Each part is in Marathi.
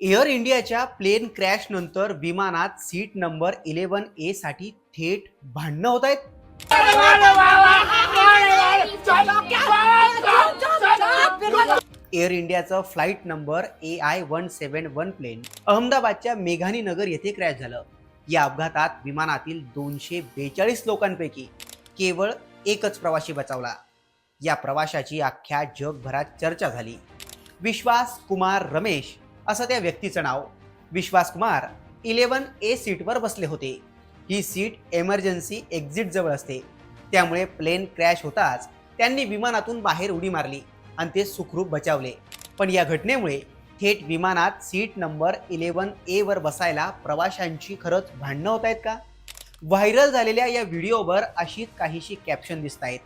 एअर इंडियाच्या प्लेन क्रॅश नंतर विमानात सीट नंबर इलेव्हन ए साठी थेट भांडणं होत आहेत. एअर इंडियाचं flight number A I one seven one plane अहमदाबादच्या मेघानी नगर येथे क्रॅश झालं. या अपघातात विमानातील दोनशे बेचाळीस लोकांपैकी केवळ एकच प्रवाशी बचावला. या प्रवाशाची अख्ख्या जगभरात चर्चा झाली. विश्वास कुमार रमेश असं त्या व्यक्तीचं नाव विश्वास कुमार इलेवन ए सीटवर बसले होते. ही सीट एमर्जन्सी एक्झिट जवळ असते. त्यामुळे प्लेन क्रॅश होताच त्यांनी विमानातून बाहेर उडी मारली आणि ते सुखरूप बचावले. पण या घटनेमुळे थेट विमानात सीट नंबर इलेवन ए वर बसायला प्रवाशांची खरंच भांडणं होत आहेत का? व्हायरल झालेल्या या व्हिडिओवर अशीच काहीशी कॅप्शन दिसत आहेत.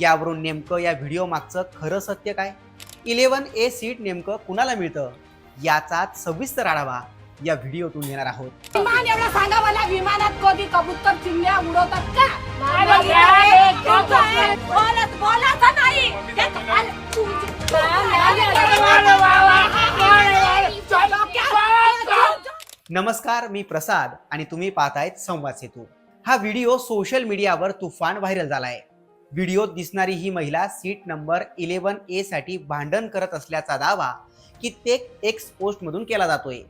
यावरून नेमकं या व्हिडिओ मागचं खरं सत्य काय? इलेवन ए सीट नेमकं कुणाला मिळतं? याचाच सविस्तर आढावा या व्हिडिओतून घेणार आहोत विमान एवढं सांगा मला विमानात कधी कबूतर चिमण्या उडवतात का अरे यार, बोलत बोलायचं नाही हे तुम्हाला- तुमची- नमस्कार मी प्रसाद आणि तुम्ही पाहतायत संवाद सेतू हा व्हिडिओ सोशल मीडियावर तुफान व्हायरल झालाय व्हिडिओत दिसणारी ही महिला सीट नंबर इलेव्हन ए साठी भांडण करत असल्याचा दावा कित्येक एक्स पोस्ट मधून केला जातोय.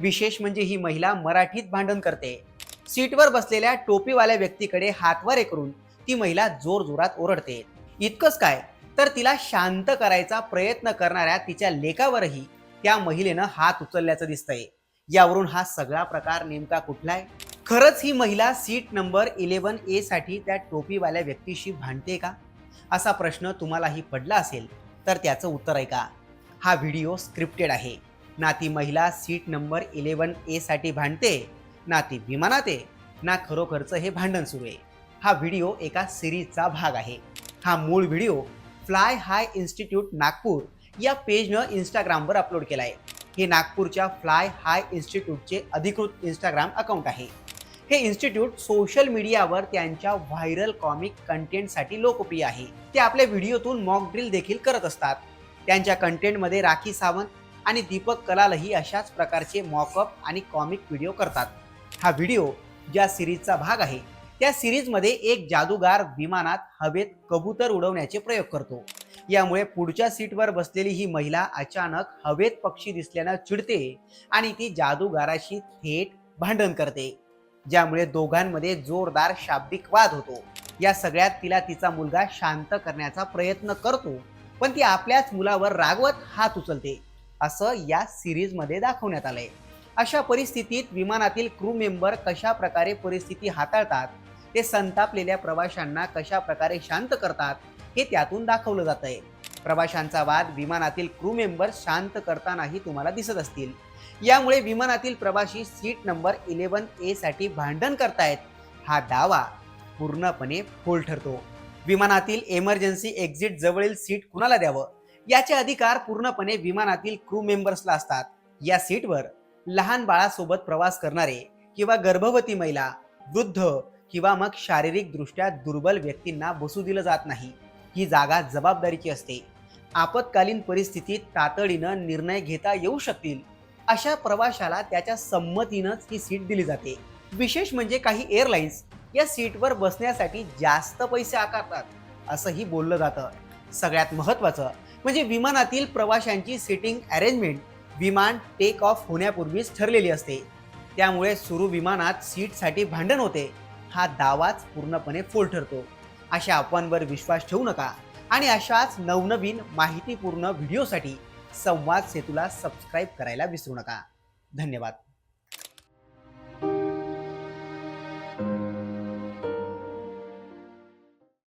विशेष म्हणजे ही महिला मराठीत भांडण करते. सीटवर बसलेल्या टोपीवाल्या व्यक्तीकडे हातवारे करून ती महिला जोर जोरात ओरडते. इतकंच काय तर तिला शांत करायचा प्रयत्न करणाऱ्या तिच्या लेखावरही त्या महिलेनं हात उचलल्याचं दिसतंय. यावरून हा सगळा प्रकार नेमका कुठला आहे खरंच ही महिला सीट नंबर इलेवन ए साठी त्या टोपीवाल्या व्यक्तीशी भांडते का? असा प्रश्न तुम्हालाही पडला असेल तर त्याचं उत्तर आहे का हा व्हिडिओ स्क्रिप्टेड आहे. ना ती महिला सीट नंबर इलेवन ए साठी भांडते ना ती विमानात आहे ना खरोखरचं हे भांडण सुरू आहे. हा व्हिडिओ एका सिरीजचा भाग आहे. हा मूळ video fly high institute Nagpur या पेजनं इंस्टाग्रामवर अपलोड केला आहे हे नागपूरच्या फ्लाय हाय इन्स्टिट्यूटचे अधिकृत इंस्टाग्राम अकाउंट आहे. हे इन्स्टिट्यूट सोशल मीडियावर त्यांच्या व्हायरल कॉमिक कंटेंटसाठी लोकप्रिय आहे. ते आपल्या व्हिडिओतून मॉक ड्रिल देखील करत असतात. त्यांच्या कंटेंटमध्ये राखी सावंत आणि दीपक कलालही अशाच प्रकारचे मॉकअप आणि कॉमिक व्हिडिओ करतात. हा व्हिडिओ ज्या सिरीजचा भाग आहे त्या सिरीजमध्ये एक जादूगार विमानात हवेत कबूतर उडवण्याचे प्रयोग करतो. यामुळे पुढच्या सीटवर बसलेली ही महिला अचानक हवेत पक्षी दिसल्यानं चिडते आणि ती जादूगाराशी थेट भांडण करते. ज्यामुळे दोघांमध्ये जोरदार शाब्दिक वाद होतो. या सगळ्यात तिला तिचा मुलगा शांत करण्याचा प्रयत्न करतो पण ती आपल्याच मुलावर रागवत हात उचलते असं या सिरीजमध्ये दाखवण्यात आलंय. अशा परिस्थितीत विमानातील क्रू मेंबर कशा प्रकारे परिस्थिती हाताळतात ते संतापलेल्या प्रवाशांना कशा प्रकारे शांत करतात हे त्यातून दाखवलं जात आहे प्रवाशांचा वाद विमानातील क्रू मेंबर शांत करतानाही तुम्हाला दिसत असतील. यामुळे विमानातील प्रवाशी सीट नंबर इलेव्हन ए साठी भांडण करतायत. हा दावा पूर्णपणे फोल ठरतो. विमानातील एमर्जन्सी एक्झिट जवळील सीट कुणाला द्यावं? याचे अधिकार पूर्णपणे विमानातील क्रू मेंबर्सला असतात. या सीटवर लहान बाळासोबत प्रवास करणारे किंवा गर्भवती महिला वृद्ध किंवा मग शारीरिकदृष्ट्या दुर्बल व्यक्तींना बसू दिलं जात नाही. ही जागा जबाबदारीची असते. आपत्कालीन परिस्थितीत तातडीनं निर्णय घेता येऊ शकतील. अशा प्रवाशाला त्याच्या संमतीनंच ही सीट दिली जाते. विशेष म्हणजे काही एअरलाइन्स या सीटवर बसण्यासाठी जास्त पैसे आकारतात असंही बोललं जातं. सगळ्यात महत्त्वाचं म्हणजे विमानातील प्रवाशांची सीटिंग अरेंजमेंट विमान टेक ऑफ होण्यापूर्वीच ठरलेली असते. त्यामुळे सुरू विमानात सीटसाठी भांडण होते. हा दावाच पूर्णपणे फोल ठरतो. अशा अफवांवर विश्वास ठेवू नका. आणि अशाच नवनवीन माहितीपूर्ण व्हिडिओसाठी संवाद सेतूला सबस्क्राईब करायला विसरू नका. धन्यवाद.